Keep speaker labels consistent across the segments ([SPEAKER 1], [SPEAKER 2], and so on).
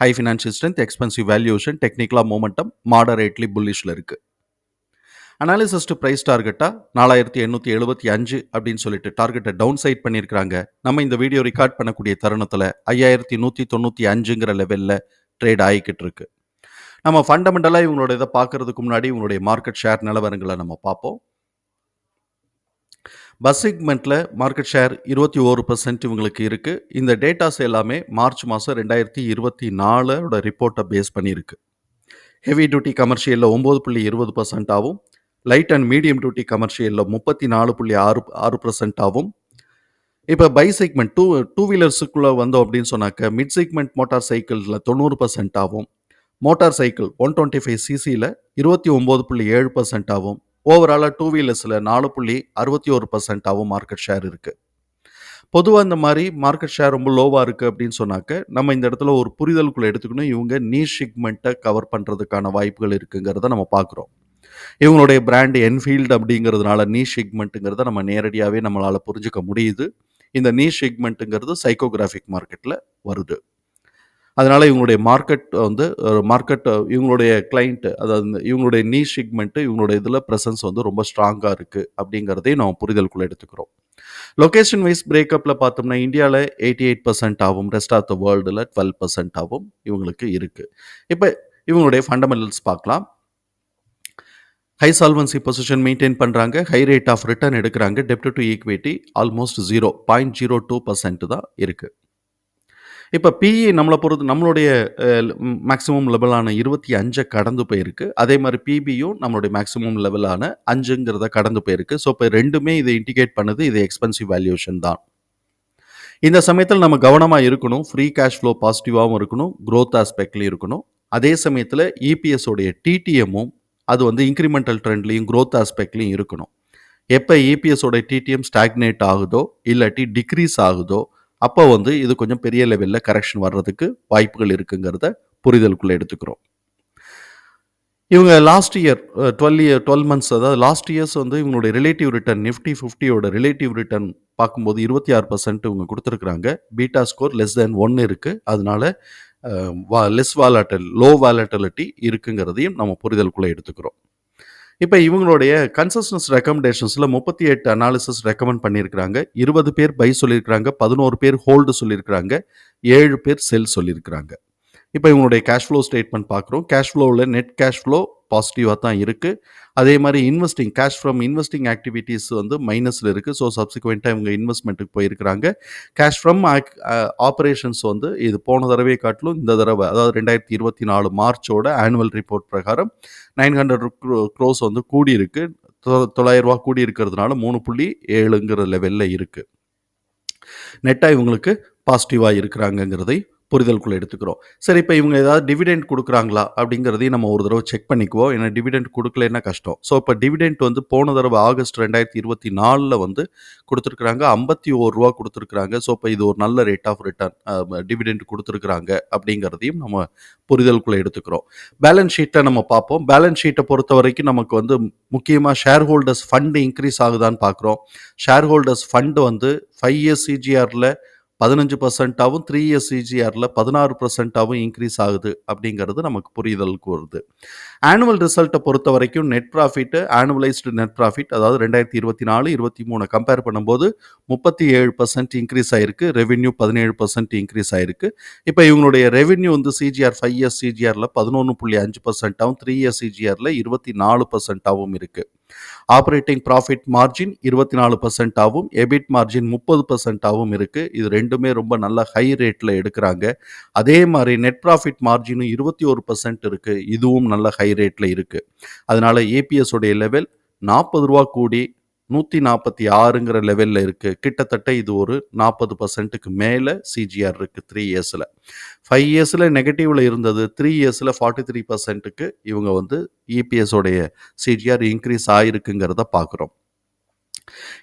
[SPEAKER 1] High financial strength expensive valuation டெக்னிக்கலாக momentum moderately புல்லிஷில் இருக்குது அனாலிசிஸ்ட் ப்ரைஸ் டார்கெட்டாக நாலாயிரத்தி எண்ணூற்றி எழுபத்தி அஞ்சு அப்படின்னு சொல்லிட்டு டார்கெட்டை டவுன் சைட் பண்ணியிருக்கிறாங்க நம்ம இந்த வீடியோ ரெக்கார்ட் பண்ணக்கூடிய தருணத்தில் ஐயாயிரத்தி நூற்றி தொண்ணூற்றி அஞ்சுங்கிற லெவலில் ட்ரேட் ஆகிக்கிட்டு இருக்கு. நம்ம ஃபண்டமெண்டலாக இவங்களோட இதை பார்க்கறதுக்கு முன்னாடி இவங்களுடைய மார்க்கெட் ஷேர் நிலவரங்களை நம்ம பார்ப்போம். பஸ் செக்மெண்ட்டில் மார்க்கெட் ஷேர் இருபத்தி ஓரு பர்சன்ட் இவங்களுக்கு இருக்குது இந்த டேட்டாஸ் எல்லாமே மார்ச் மாதம் ரெண்டாயிரத்தி இருபத்தி நாலோட ரிப்போர்ட்டை பேஸ் பண்ணியிருக்கு. ஹெவி டியூட்டி கமர்ஷியலில் ஒம்பது புள்ளி இருபது பர்சன்ட்டாகவும் லைட் அண்ட் மீடியம் டியூட்டி கமர்ஷியலில் முப்பத்தி நாலு புள்ளி ஆறு ஆறு பர்சன்ட்டாகவும் இப்போ பை செக்மெண்ட் டூ டூ வீலர்ஸுக்குள்ளே வந்தோம் அப்படின்னு சொன்னாக்க மிட் செக்மெண்ட் மோட்டார் சைக்கிளில் தொண்ணூறு பர்சன்ட்டாகவும் motorcycle one twenty five சிசியில் இருபத்தி ஒம்பது புள்ளி ஏழு பர்சன்டாகவும் ஓவராலாக டூ வீலர்ஸில் நாலு புள்ளி அறுபத்தி ஒரு பர்சன்டாகவும் மார்க்கெட் ஷேர் இருக்குது பொதுவாக இந்த மாதிரி மார்க்கெட் ஷேர் ரொம்ப லோவாக இருக்குது அப்படின்னு சொன்னாக்க நம்ம இந்த இடத்துல ஒரு புரிதலுக்குள்ளே எடுத்துக்கணும். இவங்க நீ ஷிக்மெண்ட்டை கவர் பண்ணுறதுக்கான வாய்ப்புகள் இருக்குங்கிறத நம்ம பார்க்குறோம். இவங்களுடைய பிராண்ட் என்ஃபீல்டு அப்படிங்கிறதுனால நீ ஷிக்மெண்ட்டுங்கிறத நம்ம நேரடியாகவே நம்மளால் புரிஞ்சுக்க முடியுது. இந்த நீ ஷிக்மெண்ட்டுங்கிறது சைக்கோகிராஃபிக் மார்க்கெட்டில் வருது. அதனால் இவங்களுடைய மார்க்கெட் வந்து மார்க்கெட் இவங்களுடைய கிளைண்ட்டு அதாவது இவங்களுடைய நீ செக்மெண்ட்டு இவங்களுடைய இதில் ப்ரெசன்ஸ் வந்து ரொம்ப ஸ்ட்ராங்காக இருக்குது அப்படிங்கிறதையும் நம்ம புரிதலுக்குள்ளே எடுத்துக்கிறோம். லொக்கேஷன் வைஸ் பிரேக்கப்பில் பார்த்தோம்னா இந்தியாவில் எயிட்டி எயிட் பர்சன்ட் ஆகும் ரெஸ்ட் ஆஃப் த வேர்ல்டில் டுவெல் பர்சன்ட் ஆகும் இவங்களுக்கு இருக்குது இப்போ இவங்களுடைய ஃபண்டமெண்டல்ஸ் பார்க்கலாம். ஹை சால்வன்சி பொசிஷன் மெயின்டைன் பண்ணுறாங்க ஹை ரேட் ஆஃப் ரிட்டர்ன் எடுக்கிறாங்க. டெப்ட் to equity almost zero point zero two percent தான் இருக்குது இப்போ பிஇ நம்மளை பொறுத்து நம்மளுடைய மேக்ஸிமம் லெவலான இருபத்தி அஞ்சை கடந்து போயிருக்கு. அதே மாதிரி பிபியும் நம்மளுடைய மேக்ஸிமம் லெவலான அஞ்சுங்கிறத கடந்து போயிருக்கு. ஸோ இப்போ ரெண்டுமே இதை இண்டிகேட் பண்ணுது. இது எக்ஸ்பென்சிவ் வேல்யூஷன் தான். இந்த சமயத்தில் நம்ம கவனமாக இருக்கணும். ஃப்ரீ கேஷ் ஃப்ளோ பாசிட்டிவாகவும் இருக்கணும். க்ரோத் ஆஸ்பெக்ட்லையும் இருக்கணும். அதே சமயத்தில் இபிஎஸோடைய டிடிஎம்மும் அது வந்து இன்க்ரிமெண்டல் ட்ரெண்ட்லையும் க்ரோத் ஆஸ்பெக்ட்லையும் இருக்கணும். எப்போ இபிஎஸோட டிடிஎம் ஸ்டாக்னேட் ஆகுதோ இல்லாட்டி டிக்ரீஸ் ஆகுதோ அப்போ வந்து இது கொஞ்சம் பெரிய லெவலில் கரெக்ஷன் வர்றதுக்கு வாய்ப்புகள் இருக்குங்கிறத புரிதலுக்குள்ளே எடுத்துக்கிறோம். இவங்க last year twelve year twelve months அதாவது லாஸ்ட் இயர்ஸ் வந்து இவங்களுடைய ரிலேட்டிவ் ரிட்டர்ன் நிஃப்டி ஃபிஃப்டியோட ரிலேட்டிவ் ரிட்டர்ன் பார்க்கும்போது இருபத்தி ஆறு பர்சன்ட் இவங்க கொடுத்துருக்குறாங்க. Beta score less than one இருக்குது அதனால வா லெஸ் வாலட்டல் லோ வாலட்டிலிட்டி இருக்குங்கிறதையும் நம்ம புரிதலுக்குள்ளே எடுத்துக்கிறோம். இப்போ இவங்களுடைய கன்சஸ்டன்ஸ் ரெக்கமெண்டேஷன்ஸில் முப்பத்தி எட்டு அனாலிசிஸ் ரெக்கமெண்ட் பண்ணியிருக்கிறாங்க. இருபது பேர் பை சொல்லியிருக்கிறாங்க. பதினோரு பேர் ஹோல்டு சொல்லியிருக்கிறாங்க. ஏழு பேர் செல் சொல்லியிருக்கிறாங்க. இப்போ இவங்களுடைய கேஷ் ஃப்ளோ ஸ்டேட்மெண்ட் பார்க்குறோம். கேஷ் ஃப்ளோவில் நெட் கேஷ் ஃப்ளோ பாசிட்டிவாக தான் இருக்குது அதே மாதிரி investing cash from investing activities வந்து மைனஸில் இருக்குது ஸோ சப்சிக்வெண்ட்டாக இவங்க இன்வெஸ்ட்மெண்ட்டுக்கு போயிருக்கிறாங்க. கேஷ் ஃப்ரம் ஆப்ரேஷன்ஸ் வந்து இது போன தடவை காட்டிலும் இந்த தடவை அதாவது ரெண்டாயிரத்தி இருபத்தி நாலு மார்ச்சோட ஆனுவல் ரிப்போர்ட் பிரகாரம் நைன் ஹண்ட்ரட் க்ரோஸ் வந்து கூடி இருக்கு தொள்ளாயிரம் ரூபா கூடி இருக்கிறதுனால மூணு புள்ளி ஏழுங்கிற லெவலில் இருக்குது நெட்டாக இவங்களுக்கு பாசிட்டிவாக இருக்கிறாங்கங்கிறதை புரிதலுக்குள்ளே எடுத்துக்கிறோம். சரி இப்போ இவங்க ஏதாவது டிவிடெண்ட் கொடுக்குறாங்களா? அப்படிங்கிறதையும் நம்ம ஒரு தடவை செக் பண்ணிக்குவோம். ஏன்னா டிவிடெண்ட் கொடுக்கலன்னா கஷ்டம். ஸோ இப்போ டிவிடெண்ட் வந்து போன தடவை ஆகஸ்ட் ரெண்டாயிரத்தி இருபத்தி நாலில் வந்து கொடுத்துருக்குறாங்க. ஐம்பத்தி ஒரு ரூபா கொடுத்துருக்குறாங்க. ஸோ இப்போ இது ஒரு நல்ல ரேட் ஆஃப் ரிட்டர்ன் டிவிடெண்ட் கொடுத்துருக்குறாங்க அப்படிங்கிறதையும் நம்ம புரிதலுக்குள்ளே எடுத்துக்கிறோம். பேலன்ஸ் ஷீட்டை நம்ம பார்ப்போம். பேலன்ஸ் ஷீட்டை பொறுத்த வரைக்கும் நமக்கு வந்து முக்கியமாக ஷேர் ஹோல்டர்ஸ் ஃபண்டு இன்க்ரீஸ் ஆகுதான்னு பார்க்குறோம். ஷேர் ஹோல்டர்ஸ் ஃபண்டு வந்து ஃபைவ் இயர்ஸ் சிஜிஆரில் பதினஞ்சு பர்சன்ட்டாகவும் த்ரீ இயர்ஸ் சிஜிஆரில் பதினாறு பர்சன்ட்டாகவும் இன்க்ரீஸ் ஆகுது அப்படிங்கிறது நமக்கு புரிதலுக்கு வருது ஆனுவல் ரிசல்ட்டை பொறுத்த வரைக்கும் net profit annualised net profit அதாவது ரெண்டாயிரத்தி இருபத்தி நாலு இருபத்தி மூணு கம்பேர் பண்ணும்போது முப்பத்தி ஏழு பர்சன்ட் இன்க்ரீஸ் ஆயிருக்கு ரெவென்யூ பதினேழு பர்சன்ட் இன்க்ரீஸ் ஆயிருக்கு. இப்போ இவங்களுடைய ரெவென்யூ வந்து சிஜிஆர் ஃபைவ் இயர்ஸ் சிஜிஆரில் பதினொன்று புள்ளி அஞ்சு பர்சன்ட்டாகவும் த்ரீ இயர்ஸ் சிஜிஆரில் இருபத்தி நாலு பர்சன்ட்டாகவும் இருக்குது ஆப்ரேட்டிங் ப்ராஃபிட் மார்ஜின் இருபத்தி நாலு பர்சன்டாகவும் எபிட் மார்ஜின் முப்பது பர்சன்டாகவும் இருக்குது இது ரெண்டுமே ரொம்ப நல்ல ஹை ரேட்டில் எடுக்கிறாங்க. அதே மாதிரி நெட் ப்ராஃபிட் மார்ஜினும் இருபத்தி ஒரு பர்சன்ட் இருக்குது இதுவும் நல்ல ஹை ரேட்டில் இருக்குது அதனால் ஏபிஎஸ் உடைய லெவல் நாற்பது ரூபா கூடி நூற்றி நாற்பத்தி ஆறுங்கிற லெவலில் இருக்குது கிட்டத்தட்ட இது ஒரு நாற்பது பர்சன்ட்டுக்கு மேலே சிஜிஆர் இருக்குது த்ரீ இயர்ஸில் ஃபைவ் இயர்ஸில் நெகட்டிவில் இருந்தது. த்ரீ இயர்ஸில் ஃபார்ட்டி த்ரீ பர்சன்ட்டுக்கு இவங்க வந்து இபிஎஸோடைய சிஜிஆர் இன்க்ரீஸ் ஆகிருக்குங்கிறத பார்க்குறோம்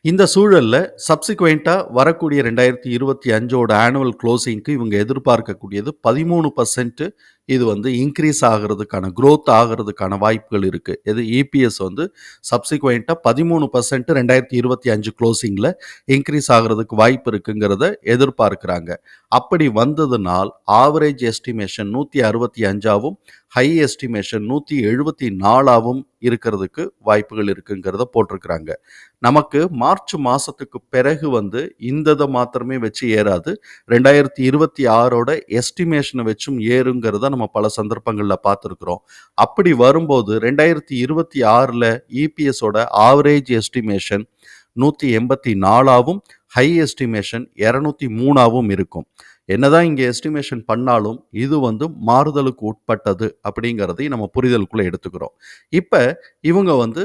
[SPEAKER 1] இந்த சூழலில் சப்சிக்வெண்ட்டாக வரக்கூடிய ரெண்டாயிரத்தி இருபத்தி அஞ்சோட ஆனுவல் க்ளோசிங்க்கு இவங்க எதிர்பார்க்கக்கூடியது பதிமூணு பர்சன்ட் இது வந்து இன்க்ரீஸ் ஆகிறதுக்கான க்ரோத் ஆகிறதுக்கான வாய்ப்புகள் இருக்குது இது இபிஎஸ் வந்து சப்சிக்வெண்ட்டாக பதிமூணு பர்சன்ட் ரெண்டாயிரத்தி இருபத்தி அஞ்சு க்ளோசிங்கில் இன்க்ரீஸ் ஆகிறதுக்கு வாய்ப்பு இருக்குங்கிறத எதிர்பார்க்குறாங்க. அப்படி வந்ததுனால் ஆவரேஜ் எஸ்டிமேஷன் நூற்றி அறுபத்தி அஞ்சாவும் ஹை எஸ்டிமேஷன் நூற்றி எழுபத்தி நாலாவும் இருக்கிறதுக்கு வாய்ப்புகள் இருக்குங்கிறத போட்டிருக்கிறாங்க. நமக்கு மார்ச் மாதத்துக்கு பிறகு வந்து இந்த இதை மாத்திரமே வச்சு ஏறாது. ரெண்டாயிரத்தி இருபத்தி ஆறோட எஸ்டிமேஷனை வச்சும் ஏறுங்கிறத நம்ம பல சந்தர்ப்பங்களில் பார்த்துருக்குறோம். அப்படி வரும்போது ரெண்டாயிரத்தி இருபத்தி ஆறில் இபிஎஸோட ஆவரேஜ் எஸ்டிமேஷன் நூற்றி எண்பத்தி நாலாவும் ஹை எஸ்டிமேஷன் இரநூத்தி மூணாவும் இருக்கும். என்னதான் இங்கே எஸ்டிமேஷன் பண்ணாலும் இது வந்து மாறுதலுக்கு உட்பட்டது அப்படிங்கிறதையும் நம்ம புரிதலுக்குள்ளே எடுத்துக்கிறோம். இப்போ இவங்க வந்து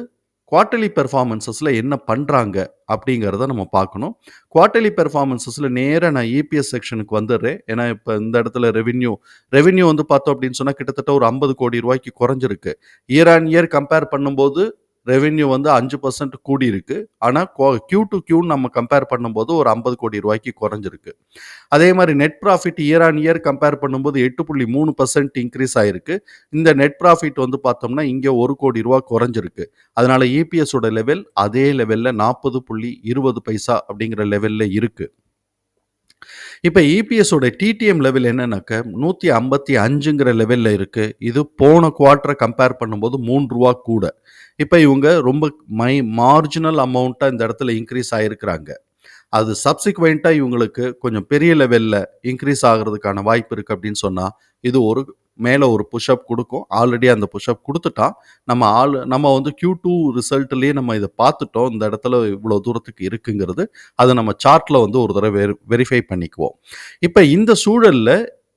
[SPEAKER 1] குவார்ட்டர்லி பெர்ஃபார்மன்சஸில் என்ன பண்ணுறாங்க அப்படிங்கிறத நம்ம பார்க்கணும். குவார்ட்டர்லி பெர்ஃபார்மன்சஸில் நேராக நான் இபிஎஸ் செக்ஷனுக்கு வந்துடுறேன். ஏன்னா இப்போ இந்த இடத்துல ரெவென்யூ ரெவென்யூ வந்து பார்த்தோம் அப்படின்னு சொன்னால் கிட்டத்தட்ட ஒரு ஐம்பது கோடி ரூபாய்க்கு குறைஞ்சிருக்கு. இயர் ஆன் இயர் கம்பேர் பண்ணும்போது ரெவென்யூ வந்து அஞ்சு பர்சன்ட் கூடி இருக்கு ஆனால் கியூ டு கியூன்னு நம்ம கம்பேர் பண்ணும்போது ஒரு ஐம்பது கோடி ரூபாய்க்கு குறைஞ்சிருக்கு. அதே மாதிரி net profit year on year compare பண்ணும்போது எட்டு புள்ளி மூணு பர்சன்ட் இன்க்ரீஸ் ஆயிருக்கு. இந்த நெட் ப்ராஃபிட் வந்து பார்த்தோம்னா இங்கே ஒரு கோடி ரூபா குறைஞ்சிருக்கு. அதனால இபிஎஸோட லெவல் அதே லெவலில் நாற்பது புள்ளி இருபது பைசா அப்படிங்கிற லெவலில் இருக்குது இப்போ இபிஎஸோட டிடிஎம் லெவல் என்னன்னாக்க நூற்றி ஐம்பத்தி அஞ்சுங்கிற லெவலில் இருக்குது இது போன குவார்ட்டரை கம்பேர் பண்ணும்போது மூன்று ரூபா கூட. இப்போ இவங்க ரொம்ப மை மார்ஜினல் அமௌண்ட்டாக இந்த இடத்துல இன்க்ரீஸ் ஆகிருக்கிறாங்க அது சப்சிக்வெண்ட்டாக இவங்களுக்கு கொஞ்சம் பெரிய லெவலில் இன்க்ரீஸ் ஆகிறதுக்கான வாய்ப்பு இருக்குது அப்படின்னு சொன்னால் இது ஒரு மேலே ஒரு புஷ்அப் கொடுக்கும். ஆல்ரெடி அந்த புஷ்அப் கொடுத்துட்டா நம்ம ஆள் நம்ம வந்து கியூ டூ ரிசல்ட்லேயே நம்ம இதை பார்த்துட்டோம். இந்த இடத்துல இவ்வளோ தூரத்துக்கு இருக்குங்கிறது. அதை நம்ம சார்ட்டில் வந்து ஒரு தடவை வெரி வெரிஃபை பண்ணிக்குவோம். இப்போ இந்த சூழலில்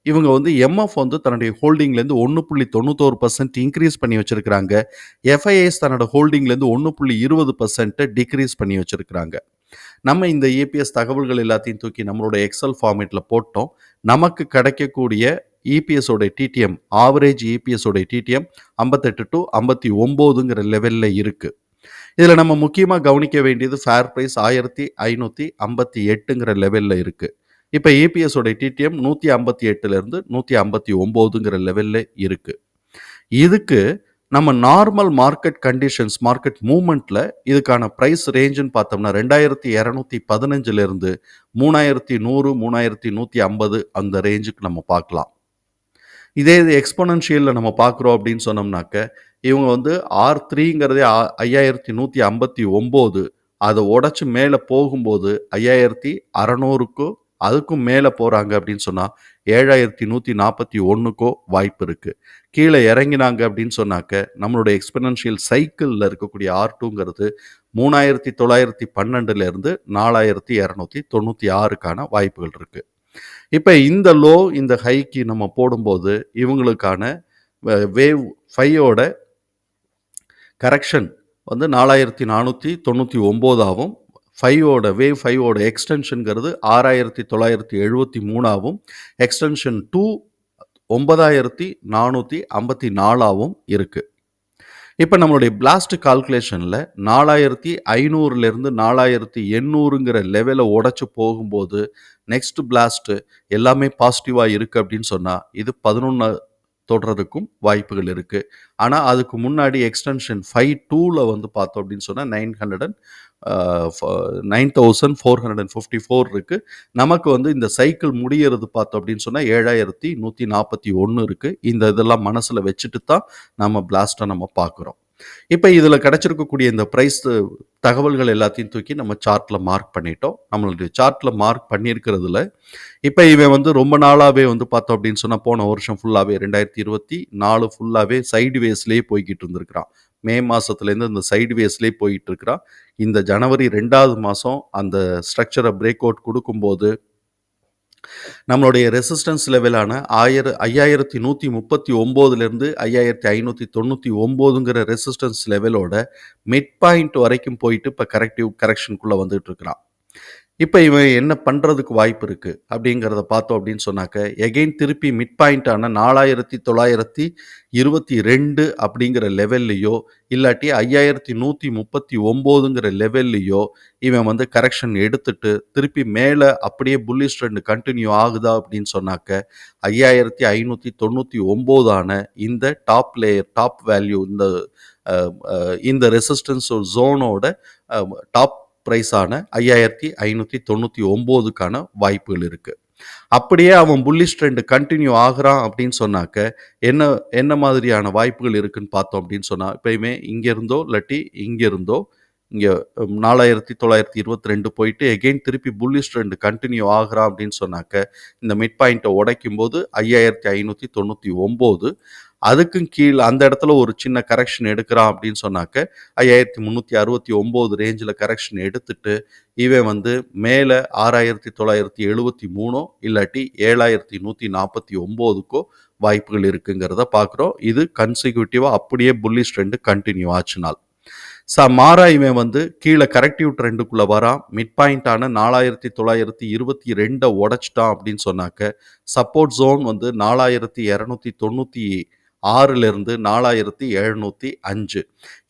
[SPEAKER 1] இவங்க வந்து எம்எஃப் வந்து தன்னுடைய ஹோல்டிங்லேருந்து ஒன்று புள்ளி தொண்ணூத்தோரு பர்சன்ட் இன்க்ரீஸ் பண்ணி வச்சுருக்கிறாங்க. எஃப்ஐஎஸ் தன்னோட ஹோல்டிங்லேருந்து ஒன்று புள்ளி இருபது பர்சன்ட்டை டிக்ரீஸ் பண்ணி வச்சுருக்கிறாங்க. நம்ம இந்த ஏபிஎஸ் தகவல்கள் எல்லாத்தையும் தூக்கி நம்மளோட எக்ஸல் ஃபார்மேட்டில் போட்டோம். நமக்கு கிடைக்கக்கூடிய இபிஎஸோட டிடிஎம் ஆவரேஜ் இபிஎஸோட டிடிஎம் ஐம்பத்தெட்டு டு ஐம்பத்தி ஒம்போதுங்கிற லெவலில் இருக்குது இதில் நம்ம முக்கியமாக கவனிக்க வேண்டியது ஃபேர் ப்ரைஸ் ஆயிரத்தி ஐநூற்றி ஐம்பத்தி எட்டுங்கிற லெவலில் இருக்குது இப்போ இபிஎஸோட டிடிஎம் நூற்றி ஐம்பத்தி எட்டுலேருந்து நூற்றி ஐம்பத்தி ஒம்போதுங்கிற லெவலில் இருக்குது இதுக்கு நம்ம நார்மல் மார்க்கெட் கண்டிஷன்ஸ் மார்க்கெட் மூமெண்ட்டில் இதுக்கான ப்ரைஸ் ரேஞ்சுன்னு பார்த்தோம்னா ரெண்டாயிரத்தி இரநூத்தி பதினஞ்சுலேருந்து மூணாயிரத்தி நூறு மூணாயிரத்தி நூற்றி ஐம்பது அந்த ரேஞ்சுக்கு நம்ம பார்க்கலாம். இதே இது எக்ஸ்பொனன்ஷியலில் நம்ம பார்க்குறோம் அப்படின்னு சொன்னோம்னாக்க இவங்க வந்து ஆர் த்ரீங்கிறதே ஐயாயிரத்தி நூற்றி ஐம்பத்தி ஒம்பது. அதை உடச்சி மேலே போகும்போது ஐயாயிரத்தி அறநூறுக்கோ அதுக்கும் மேலே போகிறாங்க அப்படின்னு சொன்னால் ஏழாயிரத்தி நூற்றி நாற்பத்தி ஒன்றுக்கோ வாய்ப்பு இருக்குது கீழே இறங்கினாங்க அப்படின்னு சொன்னாக்க நம்மளோட எக்ஸ்பெனன்ஷியல் சைக்கிளில் இருக்கக்கூடிய ஆர் டூங்கிறது மூணாயிரத்தி தொள்ளாயிரத்தி பன்னெண்டுலேருந்து நாலாயிரத்தி இரநூத்தி தொண்ணூற்றி ஆறுக்கான வாய்ப்புகள் இருக்குது இப்போ இந்த லோ இந்த ஹைக்கு நம்ம போடும்போது இவங்களுக்கான வேவ் ஃபையோட கரெக்ஷன் வந்து நாலாயிரத்தி நானூற்றி தொண்ணூற்றி ஒம்போதாகவும் ஃபைவோட வேவ் ஃபைவோட எக்ஸ்டென்ஷனுங்கிறது ஆறாயிரத்தி தொள்ளாயிரத்தி எழுபத்தி மூணாவும் எக்ஸ்டென்ஷன் டூ ஒன்பதாயிரத்தி நானூற்றி ஐம்பத்தி நாலாவும் இருக்குது இப்போ நம்மளுடைய பிளாஸ்ட் கால்குலேஷனில் நாலாயிரத்தி ஐநூறுலேருந்து நாலாயிரத்தி எண்ணூறுங்கிற லெவலை உடச்சி போகும்போது நெக்ஸ்ட் பிளாஸ்ட்டு எல்லாமே பாசிட்டிவாக இருக்குது அப்படின்னு சொன்னால் இது பதினொன்று தொடுறதுக்கும் வாய்ப்புகள் இருக்குது ஆனால் அதுக்கு முன்னாடி எக்ஸ்டென்ஷன் ஃபைவ் டூவில் வந்து பார்த்தோம் அப்படின்னு சொன்னால் nine hundred and nine thousand four hundred and fifty four இருக்குது நமக்கு வந்து இந்த சைக்கிள் முடியறது பார்த்தோம் அப்படின்னு சொன்னால் ஏழாயிரத்தி நூற்றி நாற்பத்தி ஒன்று இருக்குது இந்த இதெல்லாம் மனசில் வச்சுட்டு தான் நம்ம பிளாஸ்ட்டை நம்ம பார்க்குறோம். இப்போ இதில் கிடச்சிருக்கக்கூடிய இந்த ப்ரைஸ் தகவல்கள் எல்லாத்தையும் தூக்கி நம்ம சார்ட்டில் மார்க் பண்ணிட்டோம். நம்மளுடைய சார்ட்டில் மார்க் பண்ணியிருக்கிறதுல இப்போ இவன் வந்து ரொம்ப நாளாகவே வந்து பார்த்தோம் அப்படின்னு சொன்னால் போன வருஷம் ஃபுல்லாகவே ரெண்டாயிரத்தி இருபத்தி நாலு ஃபுல்லாகவே சைடு வேஸ்லேயே போய்கிட்டு இருந்திருக்கிறான். மே மாதத்துலேருந்து இந்த சைடு வேஸ்லேயே போயிட்டு இருக்கிறான். இந்த ஜனவரி ரெண்டாவது மாதம் அந்த ஸ்ட்ரக்சரை பிரேக் அவுட் கொடுக்கும்போது நம்மளுடைய ரெசிஸ்டன்ஸ் லெவலான ஆயிர ஐயாயிரத்தி நூற்றி முப்பத்தி ஒம்போதுலேருந்து ஐயாயிரத்தி ஐநூற்றி தொண்ணூற்றி ஒம்போதுங்கிற ரெசிஸ்டன்ஸ் லெவலோட மிட் பாயிண்ட் வரைக்கும் போயிட்டு இப்போ கரெக்டிவ் கரெக்ஷனுக்குள்ளே வந்துகிட்டு இருக்கிறான். இப்போ இவன் என்ன பண்ணுறதுக்கு வாய்ப்பு இருக்குது அப்படிங்கிறத பார்த்தோம் அப்படின்னு சொன்னாக்க, எகைன் திருப்பி மிட் பாயிண்டான 4922 அப்படிங்கிற லெவல்லையோ இல்லாட்டி ஐயாயிரத்தி நூற்றி முப்பத்தி ஒம்போதுங்கிற லெவல்லையோ இவன் வந்து கரெக்ஷன் எடுத்துட்டு, திருப்பி மேலே அப்படியே புல்லிஷ் ட்ரெண்ட் கண்டினியூ ஆகுதா அப்படின்னு சொன்னாக்க, 5599ஆன இந்த டாப் லேயர் டாப் வேல்யூ இந்த இந்த ரெசிஸ்டன்ஸ் ஜோனோட டாப் ப்ரைஸான ஐயாயிரத்தி ஐநூற்றி தொண்ணூற்றி ஒம்போதுக்கான வாய்ப்புகள் இருக்குது அப்படியே அவன் புல்லிஷ் ட்ரெண்ட் கண்டினியூ ஆகுறான் அப்படின்னு சொன்னாக்க, என்ன என்ன மாதிரியான வாய்ப்புகள் இருக்குன்னு பார்த்தோம் அப்படின்னு சொன்னால் எப்பயுமே இங்க இருந்தோ இல்லாட்டி நாலாயிரத்தி இருந்தோ இங்க 4922 போயிட்டு எகைன் திருப்பி புல்லிஷ் ட்ரெண்ட் கண்டினியூ ஆகுறான் அப்படின்னு சொன்னாக்க, இந்த மிட் பாயிண்ட்டை உடைக்கும் போது ஐயாயிரத்தி ஐநூற்றி தொண்ணூற்றி ஒம்பது அதுக்கும் கீழே அந்த இடத்துல ஒரு சின்ன கரெக்ஷன் எடுக்கிறான் அப்படின்னு சொன்னாக்க ஐயாயிரத்தி முந்நூற்றி அறுபத்தி ஒம்பது ரேஞ்சில் கரெக்ஷன் எடுத்துட்டு இவன் வந்து மேலே ஆறாயிரத்தி தொள்ளாயிரத்தி எழுபத்தி மூணோ இல்லாட்டி ஏழாயிரத்தி நூற்றி நாற்பத்தி ஒம்போதுக்கோ வாய்ப்புகள் இருக்குங்கிறத பார்க்குறோம் இது கன்சிக்யூட்டிவாக அப்படியே புல்லிஸ் ட்ரெண்டு கண்டினியூ ஆச்சுனால். ச மாறா இவன் வந்து கீழே கரெக்டிவ் ட்ரெண்டுக்குள்ளே வரான். மிட் பாயிண்டான நாலாயிரத்தி தொள்ளாயிரத்தி இருபத்தி ரெண்டை உடச்சிட்டான் அப்படின்னு சொன்னாக்க சப்போர்ட் ஜோன் வந்து நாலாயிரத்தி இரநூத்தி தொண்ணூற்றி ஆறுலேருந்து நாலாயிரத்தி எழுநூற்றி அஞ்சு.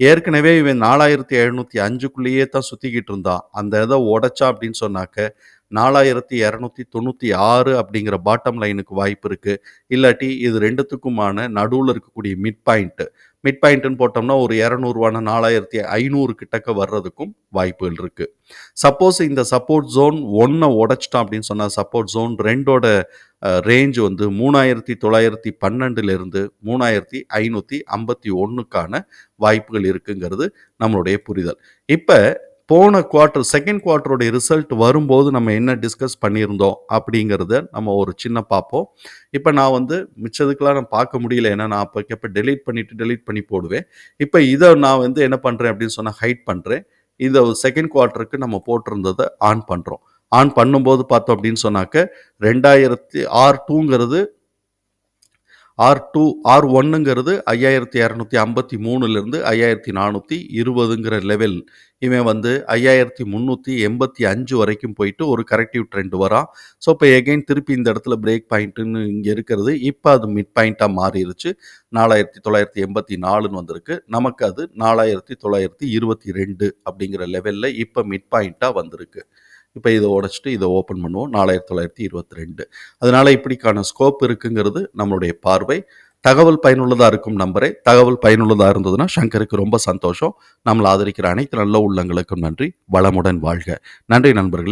[SPEAKER 1] ஏற்கனவே இவன் நாலாயிரத்தி எழுநூற்றி அஞ்சுக்குள்ளேயே தான் சுற்றிக்கிட்டு இருந்தான். அந்த இதை உடைச்சா அப்படின்னு சொன்னாக்க நாலாயிரத்தி இரநூத்தி தொண்ணூற்றி ஆறு அப்படிங்கிற பாட்டம் லைனுக்கு வாய்ப்பு இருக்குது இல்லாட்டி இது ரெண்டுத்துக்குமான நடுவில் இருக்கக்கூடிய மிட் பாயிண்ட்டு மிட் பாயிண்ட்னு போட்டோம்னா ஒரு 200வான 4500 கிட்டக்க வர்றதுக்கும் வாய்ப்புகள் இருக்குது சப்போஸ் இந்த சப்போர்ட் ஜோன் 1 உடைச்சுட்டான் அப்படின்னு சொன்னால் சப்போர்ட் ஜோன் ரெண்டோட ரேஞ்ச் வந்து 3912லிருந்து 3551க்கான வாய்ப்புகள் இருக்குங்கிறது நம்மளுடைய புரிதல். இப்போ போன குவார்ட்டர் செகண்ட் குவார்ட்டருடைய ரிசல்ட் வரும்போது நம்ம என்ன டிஸ்கஸ் பண்ணியிருந்தோம் அப்படிங்கிறத நம்ம ஒரு சின்ன பார்ப்போம். இப்போ நான் வந்து மிச்சதுக்கெலாம் நான் பார்க்க முடியல. ஏன்னா நான் அப்போ இப்போ டெலீட் பண்ணிட்டு டெலீட் பண்ணி போடுவேன். இப்போ இதை நான் வந்து என்ன பண்ணுறேன் அப்படின்னு சொன்னால் ஹைட் பண்ணுறேன் இத செகண்ட் குவார்ட்டருக்கு நம்ம போட்டிருந்ததை ஆன் பண்ணுறோம் ஆன் பண்ணும்போது பார்த்தோம் அப்படின்னு சொன்னாக்க, ரெண்டாயிரத்தி ஆறு டூங்கிறது ஆர் டூ ஆர் ஒன்னுங்கிறது ஐயாயிரத்தி இரநூத்தி ஐம்பத்தி மூணுலேருந்து ஐயாயிரத்தி நானூற்றி இருபதுங்கிற லெவல் இவன் வந்து ஐயாயிரத்தி முந்நூற்றி எண்பத்தி அஞ்சு வரைக்கும் போயிட்டு ஒரு கரெக்டிவ் ட்ரெண்ட் வரான் ஸோ இப்போ எகெயின் திருப்பி இந்த இடத்துல பிரேக் பாயிண்ட்டுன்னு இங்கே இருக்கிறது. இப்போ அது மிட் பாயிண்ட்டாக மாறிடுச்சு நாலாயிரத்தி தொள்ளாயிரத்தி எண்பத்தி நாலுன்னு வந்திருக்கு. நமக்கு அது நாலாயிரத்தி தொள்ளாயிரத்தி இருபத்தி ரெண்டு அப்படிங்கிற லெவலில் இப்போ மிட் பாயிண்ட்டாக வந்திருக்கு. இப்போ இதை உடச்சிட்டு இதை ஓப்பன் பண்ணுவோம். 4922 அதனால இப்படிக்கான ஸ்கோப் இருக்குங்கிறது நம்மளுடைய பார்வை. தகவல் பயனுள்ளதாக இருக்கும் நம்பரை தகவல் பயனுள்ளதாக இருந்ததுன்னா சங்கருக்கு ரொம்ப சந்தோஷம். நம்மளை ஆதரிக்கிற அனைத்து நல்ல உள்ளங்களுக்கும் நன்றி. வளமுடன் வாழ்க. நன்றி நண்பர்களே.